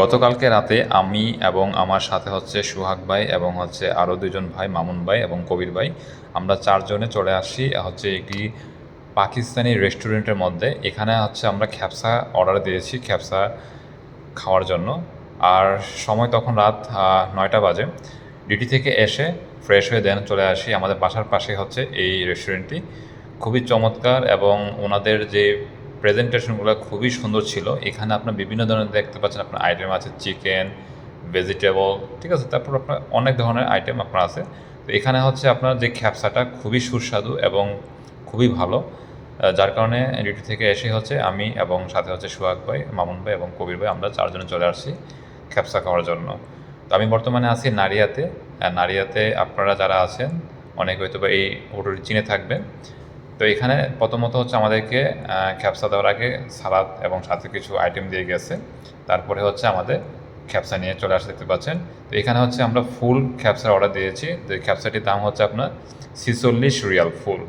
গতকালকে রাতে আমি এবং আমার সাথে হচ্ছে সুহাগ ভাই এবং হচ্ছে আরও দুজন ভাই, মামুন ভাই এবং কবির ভাই, আমরা চারজনে চলে আসি হচ্ছে একটি পাকিস্তানি রেস্টুরেন্টের মধ্যে। এখানে হচ্ছে আমরা খ্যাপসা অর্ডার দিয়েছি, খ্যাপসা খাওয়ার জন্য। আর সময় তখন রাত নয়টা বাজে। ডিউটি থেকে এসে ফ্রেশ হয়ে দেন চলে আসি। আমাদের বাসার পাশে হচ্ছে এই রেস্টুরেন্টটি। খুবই চমৎকার এবং ওনাদের যে প্রেজেন্টেশনগুলো খুবই সুন্দর ছিল। এখানে আপনার বিভিন্ন ধরনের দেখতে পাচ্ছেন, আপনার আইটেম আছে চিকেন ভেজিটেবল ঠিক আছে? তারপর আপনার অনেক ধরনের আইটেম আপনার আছে। তো এখানে হচ্ছে আপনার যে খ্যাপসাটা খুবই সুস্বাদু এবং খুবই ভালো। যার কারণে ডিউটি থেকে এসে হচ্ছে আমি এবং সাথে হচ্ছে সুহাগ ভাই, মামুন ভাই এবং কবির ভাই আমরা চারজনে চলে আসছি খ্যাপসা খাওয়ার জন্য। তো আমি বর্তমানে আছি নারিয়াতে। নারিয়াতে আপনারা যারা আছেন, অনেক হয়তো বা এই হোটেলটি চিনে থাকবেন। তো এখানে প্রথমত হচ্ছে আমাদেরকে খ্যাপসা দেওয়ার আগে সালাদ এবং সাথে কিছু আইটেম দিয়ে গেছে। তারপরে হচ্ছে আমাদের খ্যাপসা নিয়ে চলে আসতে দেখতে পাচ্ছেন। তো এখানে হচ্ছে আমরা ফুল খ্যাপসার অর্ডার দিয়েছি। তো এই খ্যাপসাটির দাম হচ্ছে আপনার ছিচল্লিশ রিয়াল ফুল